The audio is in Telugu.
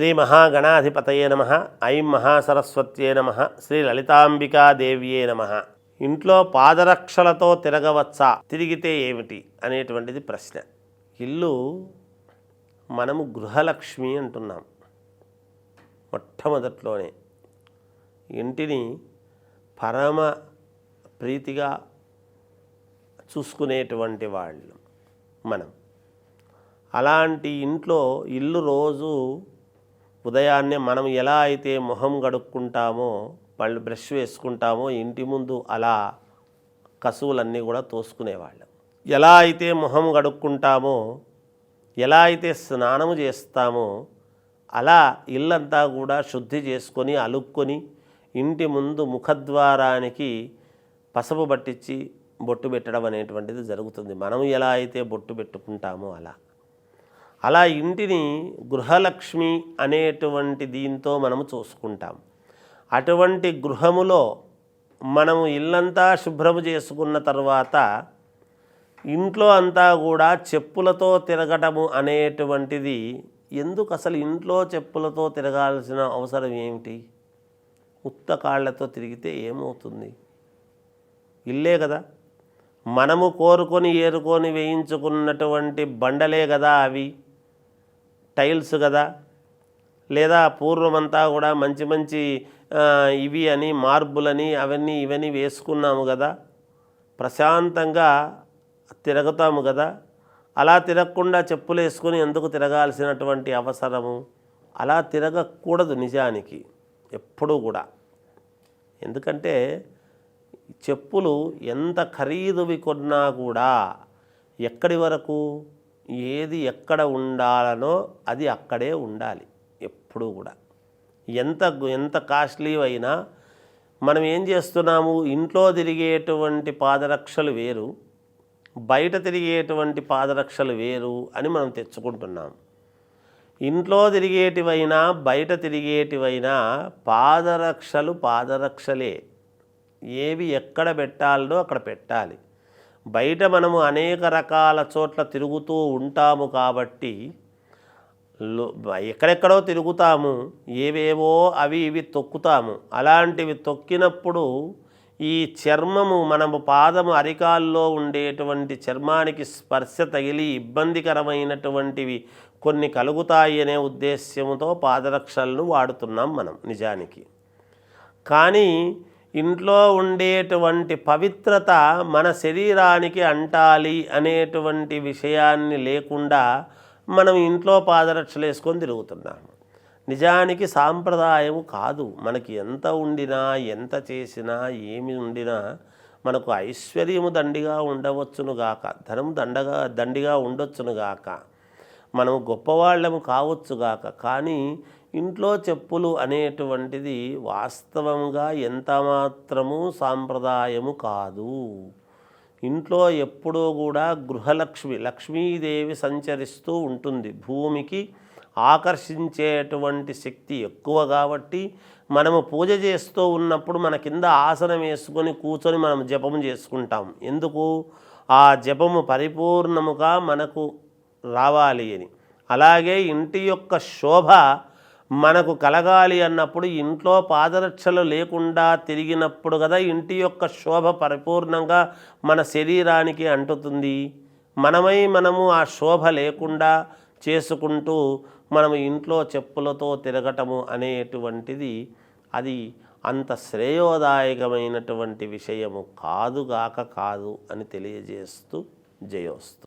శ్రీ మహాగణాధిపతయే నమ ఐం మహాసరస్వత్యే నమ శ్రీ లలితాంబికాదేవ్యే నమ. ఇంట్లో పాదరక్షలతో తిరగవచ్చా? తిరిగితే ఏమిటి? అనేటువంటిది ప్రశ్న. ఇల్లు మనము గృహలక్ష్మి అంటున్నాం. మొట్టమొదట్లోనే ఇంటిని పరమ ప్రీతిగా చూసుకునేటువంటి వాళ్ళు మనం. అలాంటి ఇంట్లో ఇల్లు రోజు ఉదయాన్నే మనం ఎలా అయితే మొహం గడుక్కుంటామో వాళ్ళు బ్రష్ వేసుకుంటామో ఇంటి ముందు అలా కసువులన్నీ కూడా తోసుకునేవాళ్ళం. ఎలా అయితే మొహం గడుక్కుంటామో ఎలా అయితే స్నానము చేస్తామో అలా ఇల్లంతా కూడా శుద్ధి చేసుకొని అలుక్కొని ఇంటి ముందు ముఖద్వారానికి పసుపు పట్టించి బొట్టు పెట్టడం అనేటువంటిది జరుగుతుంది. మనం ఎలా అయితే బొట్టు పెట్టుకుంటామో అలా. అలా ఇంటిని గృహలక్ష్మి అనేటువంటి దీంతో మనము చూసుకుంటాం. అటువంటి గృహములో మనము ఇల్లంతా శుభ్రము చేసుకున్న తర్వాత ఇంట్లో అంతా కూడా చెప్పులతో తిరగటము అనేటువంటిది ఎందుకు అసలు ఇంట్లో చెప్పులతో తిరగాల్సిన అవసరం ఏమిటి? ఉత్త కాళ్ళతో తిరిగితే ఏమవుతుంది? ఇల్లే కదా. మనము కోరుకొని ఏరుకొని వేయించుకున్నటువంటి బండలే కదా అవి. టైల్స్ కదా. లేదా పూర్వమంతా కూడా మంచి మంచి ఇవి అని మార్బులని అవన్నీ ఇవన్నీ వేసుకున్నాము కదా. ప్రశాంతంగా తిరగతాము కదా. అలా తిరగకుండా చెప్పులు వేసుకొని ఎందుకు తిరగాల్సినటువంటి అవసరము? అలా తిరగకూడదు నిజానికి ఎప్పుడూ కూడా. ఎందుకంటే చెప్పులు ఎంత ఖరీదువి కొన్నా కూడా ఎక్కడి వరకు? ఏది ఎక్కడ ఉండాలనో అది అక్కడే ఉండాలి ఎప్పుడూ కూడా. ఎంత ఎంత కాస్ట్లీ అయినా మనం ఏం చేస్తున్నాము? ఇంట్లో తిరిగేటువంటి పాదరక్షలు వేరు బయట తిరిగేటువంటి పాదరక్షలు వేరు అని మనం తెచ్చుకుంటున్నాం. ఇంట్లో తిరిగేటివైనా బయట తిరిగేటివైనా పాదరక్షలు పాదరక్షలే. ఏవి ఎక్కడ పెట్టాలనో అక్కడ పెట్టాలి. బయట మనము అనేక రకాల చోట్ల తిరుగుతూ ఉంటాము కాబట్టి ఎక్కడెక్కడో తిరుగుతాము ఏవేవో అవి ఇవి తొక్కుతాము. అలాంటివి తొక్కినప్పుడు ఈ చర్మము మనము పాదము అరికాల్లో ఉండేటువంటి చర్మానికి స్పర్శ తగిలి ఇబ్బందికరమైనటువంటివి కొన్ని కలుగుతాయి అనే ఉద్దేశ్యముతో పాదరక్షలను వాడుతున్నాం మనం నిజానికి. కానీ ఇంట్లో ఉండేటువంటి పవిత్రత మన శరీరానికి అంటాలి అనేటువంటి విషయాన్ని లేకుండా మనం ఇంట్లో పాదరక్షలు వేసుకొని తిరుగుతున్నాము. నిజానికి సాంప్రదాయము కాదు. మనకి ఎంత ఉండినా ఎంత చేసినా ఏమి ఉండినా మనకు ఐశ్వర్యము దండిగా ఉండవచ్చును గాక. ధనము దండగా దండిగా ఉండొచ్చును గాక. మనము గొప్పవాళ్ళము కావచ్చు గాక. కానీ ఇంట్లో చెప్పులు అనేటువంటిది వాస్తవంగా ఎంత మాత్రము సాంప్రదాయము కాదు. ఇంట్లో ఎప్పుడూ కూడా గృహలక్ష్మి లక్ష్మీదేవి సంచరిస్తూ ఉంటుంది. భూమికి ఆకర్షించేటువంటి శక్తి ఎక్కువ కాబట్టి మనము పూజ చేస్తూ ఉన్నప్పుడు మన కింద ఆసనం వేసుకొని కూర్చొని మనం జపము చేసుకుంటాం. ఎందుకు? ఆ జపము పరిపూర్ణముగా మనకు రావాలి అని. అలాగే ఇంటి యొక్క శోభ మనకు కలగాలి అన్నప్పుడు ఇంట్లో పాదరక్షలు లేకుండా తిరిగినప్పుడు కదా ఇంటి యొక్క శోభ పరిపూర్ణంగా మన శరీరానికి అంటుతుంది. మనమై మనము ఆ శోభ లేకుండా చేసుకుంటూ మనము ఇంట్లో చెప్పులతో తిరగటము అనేటువంటిది అది అంత శ్రేయోదాయకమైనటువంటి విషయము కాదుగాక కాదు అని తెలియజేస్తూ జయోస్తు.